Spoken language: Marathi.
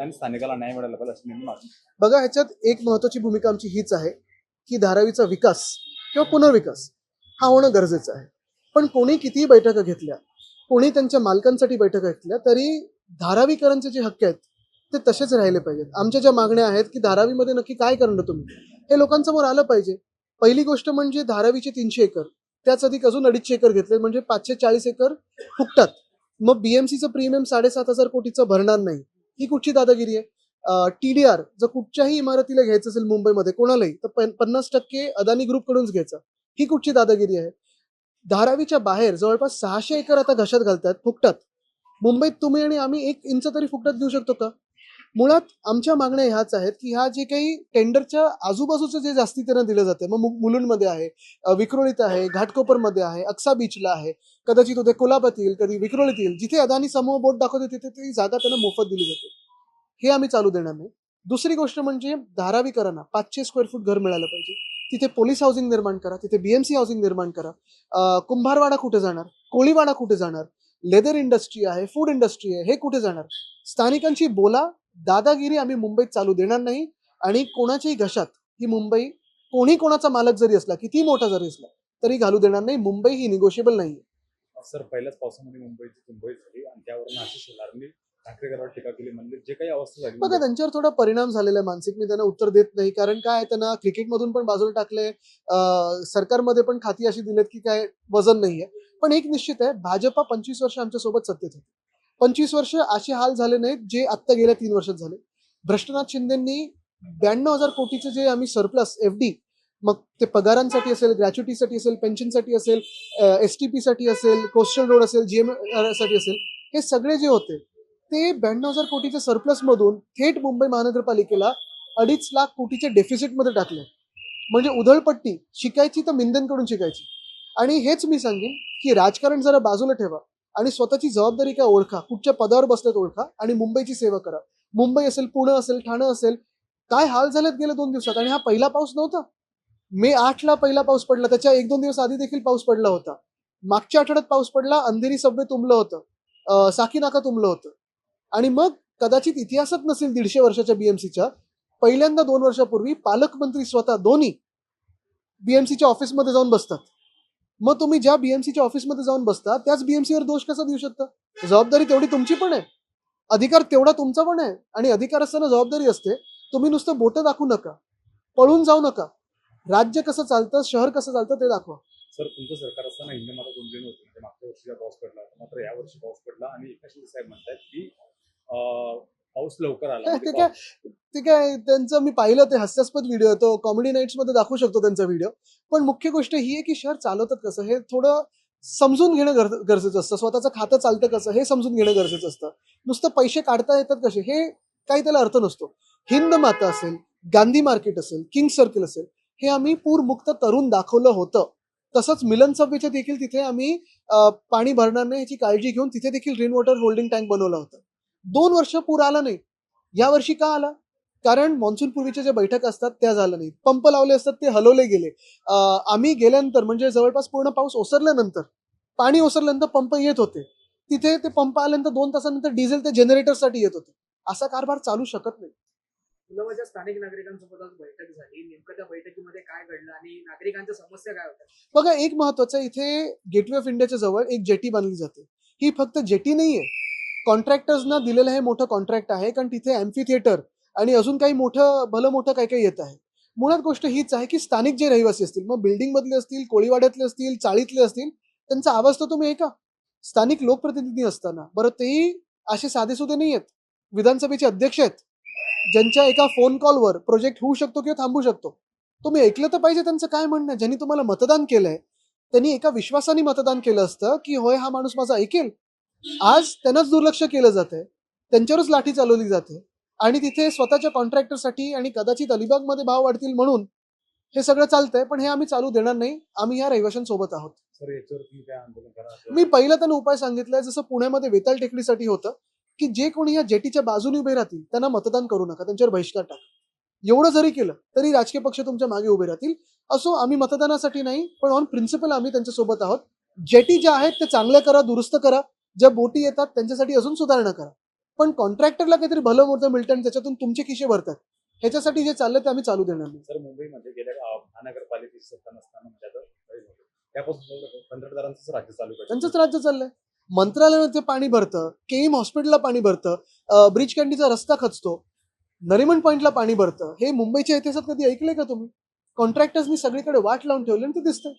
आणि स्थानिकाला न्याय मिळाला पाहिजे असं नेहमी मागणी. बघा ह्याच्यात एक महत्वाची भूमिका आमची हीच आहे की धारावीचा विकास किंवा पुनर्विकास हा होणं गरजेचं आहे. पण कोणी कितीही बैठका घेतल्या कोणी त्यांच्या मालकांसाठी बैठका घेतल्या तरी धारावीकरांचे जे हक्क आहेत ते तसेच राहिले पाहिजेत. आमच्या ज्या मागण्या आहेत की धारावीमध्ये नक्की काय करणार तुम्ही हे लोकांसमोर आलं पाहिजे. पहिली गोष्ट म्हणजे धारावीचे तीनशे एकर त्याच अधिक अजून अडीचशे एकर घेतले म्हणजे पाचशे चाळीस एकर फुकतात मग बीएमसीचं प्रीमियम साडेसात हजार कोटीचं भरणार नाही. ही कुठची दादागिरी आहे? टीडीआर जर कुठच्याही इमारतीला घ्यायचं असेल मुंबईमध्ये कोणालाही तर पन्नास टक्के अदानी ग्रुप कडूनच घ्यायचं. ही कुठची दादागिरी आहे? धारावीच्या बाहेर जवळपास सहाशे एकर आता घशात घालतात फुकटात. मुंबईत तुम्ही आणि आम्ही एक इंच तरी फुकटात देऊ शकतो का? मुळात आमच्या मागण्या ह्याच आहेत की ह्या जे काही टेंडरच्या आजूबाजूचं जे जास्ती त्यांना दिलं जाते मग मु- मुलुंडमध्ये आहे विक्रोळीत आहे घाटकोपरमध्ये आहे अक्सा बीचला आहे कदाचित उद्या कोल्हापात येईल कधी विक्रोळीत येईल जिथे अदानी समूह बोट दाखवते तिथे ती जागा त्यांना मोफत दिली जाते. हे आम्ही चालू देणार नाही. दुसरी गोष्ट म्हणजे धारावीकरांना पाचशे स्क्वेअर फूट घर मिळालं पाहिजे. तिथे पोलीस हाऊसिंग निर्माण करा तिथे बीएमसी हाऊसिंग निर्माण करा कुंभारवाडा कुठे जाणार कोळीवाडा कुठे जाणार लेदर इंडस्ट्री आहे फूड इंडस्ट्री आहे हे कुठे जाणार? स्थानिकांशी बोला दादागिरी आम्ही मुंबईत चालू देणार नाही आणि कोणाच्याही घशात ही मुंबई कोणी कोणाचा मालक जरी असला किती मोठा जरी असला तरी घालू देणार नाही. मुंबई ही निगोशिएबल नाही सर पहिल्याच पावसामध्ये मुंबईची तुंबई झाली आणि त्यावरून आशिष शेलारने ठाकरेकरांवर टीका केली. म्हणजे जे काही अवस्था झाली बघा त्यांच्यावर थोडा परिणाम झालेला आहे मानसिक. मी त्यांना उत्तर देत नाही. कारण काय त्यांना क्रिकेटमधून पण बाजूला टाकले सरकारमध्ये पण खाती अशी दिलेत की काय वजन नाहीये. पण एक निश्चित आहे भाजपा पंचवीस वर्ष आमच्यासोबत सत्तेत होती. पंचवीस वर्ष असे हाल झाले नाहीत जे आत्ता गेल्या तीन वर्षात झाले. भ्रष्टनाथ शिंदेंनी ब्याण्णव हजार कोटीचे जे आम्ही सरप्लस एफ डी मग ते पगारांसाठी असेल ग्रॅच्युटीसाठी असेल पेन्शनसाठी असेल एस टी पीसाठी असेल कोस्टल रोड असेल जीएमसाठी असेल हे सगळे जे होते ते ब्याण्णव हजार कोटीच्या सरप्लस मधून थेट मुंबई महानगरपालिकेला अडीच लाख कोटीच्या डेफिसिटमध्ये टाकले. म्हणजे उधळपट्टी शिकायची तर मिंदनकडून शिकायची. आणि हेच मी सांगेन की राजकारण जरा बाजूला ठेवा. आणि स्वतःची जबाबदारी काय ओळखा. कुठच्या पदावर बसल्यात ओळखा आणि मुंबईची सेवा करा. मुंबई असेल पुणे असेल ठाणं असेल काय हाल झालेत गेल्या दोन दिवसात? आणि हा पहिला पाऊस नव्हता? मे आठला पहिला पाऊस पडला. त्याच्या एक दोन दिवस आधी देखील पाऊस पडला होता. मागच्या आठवड्यात पाऊस पडला अंधेरी सबवे तुंबलं होतं. साकीनाका तुंबलं होतं. आणि मग कदाचित इतिहासात नसेल दीडशे वर्षाच्या बीएमसीच्या पहिल्यांदा दोन वर्षापूर्वी पालकमंत्री स्वतः दोन्ही बीएमसीच्या ऑफिसमध्ये जाऊन बसतात. मग तुम्ही ज्या बीएमसीच्या ऑफिसमध्ये जाऊन बसता त्याच BMC वर दोष कसा देऊ शकता? जबाबदारी तेवढी तुमची पण आहे. अधिकार तेवढा तुमचा पण आहे आणि अधिकार असताना जबाबदारी असते. तुम्ही नुसतं बोटं दाखवू नका. पळून जाऊ नका. राज्य कसं चालतं शहर कसं चालतं ते दाखवा. सर तुमचं सरकार असताना हिंदमाता गुंजली नव्हती म्हणजे मागच्या वर्षीचा पाऊस पडला मात्र या वर्षी पाऊस पडला आणि एका शिंदे साहेब म्हणतात की पाऊस लवकर आला. म्हणजे काय ते काय त्यांचं मी पाहिलं ते हास्यास्पद व्हिडिओ तो कॉमेडी नाईट्समध्ये दाखवू शकतो त्यांचा व्हिडिओ पण मुख्य गोष्ट ही आहे की शहर चालवतात कसं हे थोडं समजून घेणं गर- गरजेचं असतं. स्वतःचं खातं चालतं कसं हे समजून घेणं गरजेचं असतं. नुसतं पैसे काढता येतात कसे हे काही त्याला अर्थ नसतो. हिंद माता असेल गांधी मार्केट असेल किंग सर्कल असेल हे आम्ही पूरमुक्त करून दाखवलं होतं. तसंच मिलन सभेच्या देखील तिथे आम्ही पाणी भरणार नाही याची काळजी घेऊन तिथे देखील रेन वॉटर होल्डिंग टँक बनवला होता. दोन वर्ष पूर आला नाही. या वर्षी का आला? कारण मान्सून पूर्वीच्या ज्या बैठक असतात त्या झाल्या नाहीत. पंप लावले असतात ते हलवले गेले. आम्ही गेल्यानंतर म्हणजे जवळपास पूर्ण पाऊस ओसरल्यानंतर पाणी ओसरल्यानंतर पंप येत होते. तिथे ते पंप आल्यानंतर दोन तासानंतर डिझेल ते जनरेटरसाठी येत होते. असा कारभार चालू शकत नाही. पुलवामाच्या स्थानिक नागरिकांसोबत आज बैठक झाली नेमकं त्या बैठकीमध्ये काय घडलं आणि नागरिकांच्या समस्या काय होत्या? बघा एक महत्वाचं इथे गेटवे ऑफ इंडियाच्या जवळ एक जेटी बांधली जाते. ही फक्त जेटी नाहीये. कॉन्ट्रॅक्टर्सना दिलेलं हे मोठं कॉन्ट्रॅक्ट आहे कारण तिथे अँफी थिएटर आणि अजून काही मोठं भलं मोठं काही काही येत आहे. मुळात गोष्ट हीच आहे की स्थानिक जे रहिवासी असतील मग बिल्डिंग मधले असतील कोळीवाड्यातले असतील चाळीतले असतील त्यांचा आवाज तर तुम्ही ऐका. स्थानिक लोकप्रतिनिधी असताना बरं तेही असे साधेसुधे नाही आहेत. विधानसभेचे अध्यक्ष आहेत. ज्यांच्या एका फोन कॉलवर प्रोजेक्ट होऊ शकतो किंवा थांबू शकतो. तुम्ही ऐकलं तर पाहिजे त्यांचं काय म्हणणं ज्यांनी तुम्हाला मतदान केलंय त्यांनी एका विश्वासाने मतदान केलं असतं की होय हा माणूस माझा ऐकेल. आज त्यांनाच दुर्लक्ष केलं जातंय. त्यांच्यावरच लाठी चालवली जाते. आणि तिथे स्वतःच्या कॉन्ट्रॅक्टरसाठी आणि कदाचित अलिबागमध्ये भाव वाढतील म्हणून हे सगळं चालतंय पण हे आम्ही चालू देणार नाही. आम्ही ह्या रहिवाशांसोबत आहोत. मी पहिला त्यांना उपाय सांगितलाय जसं पुण्यामध्ये वेताळ टेकडीसाठी होतं की जे कोणी या जेटीच्या बाजूने उभे राहतील त्यांना मतदान करू नका त्यांच्यावर बहिष्कार टाका. एवढं जरी केलं तरी राजकीय पक्ष तुमच्या मागे उभे राहतील. असो आम्ही मतदानासाठी नाही पण ऑन प्रिन्सिपल आम्ही त्यांच्यासोबत आहोत. जेटी ज्या आहेत ते चांगल्या करा दुरुस्त करा. ज्या बोटी येतात त्यांच्यासाठी अजून सुधारणा करा. पण कॉन्ट्रॅक्टरला काहीतरी भलं मोठं मिळतं आणि त्याच्यातून तुमचे खिशे भरतात. ह्याच्यासाठी जे चाललं ते आम्ही चालू देणार नाही. सर मुंबईमध्ये गेल्या महानगरपालिकेची सत्ता नसताना म्हणजे. त्यापासून कंत्राटदारांचंच राज्य चालू त्यांचंच राज्य चाललंय. मंत्रालयामध्ये पाणी भरतं केईम हॉस्पिटलला पाणी भरतं ब्रिज कॅन्डीचा रस्ता खचतो नरिमन पॉइंटला पाणी भरतं. हे मुंबईच्या इतिहासात कधी ऐकलंय का तुम्ही? कॉन्ट्रॅक्टर्सनी सगळीकडे वाट लावून ठेवली आणि ते दिसतं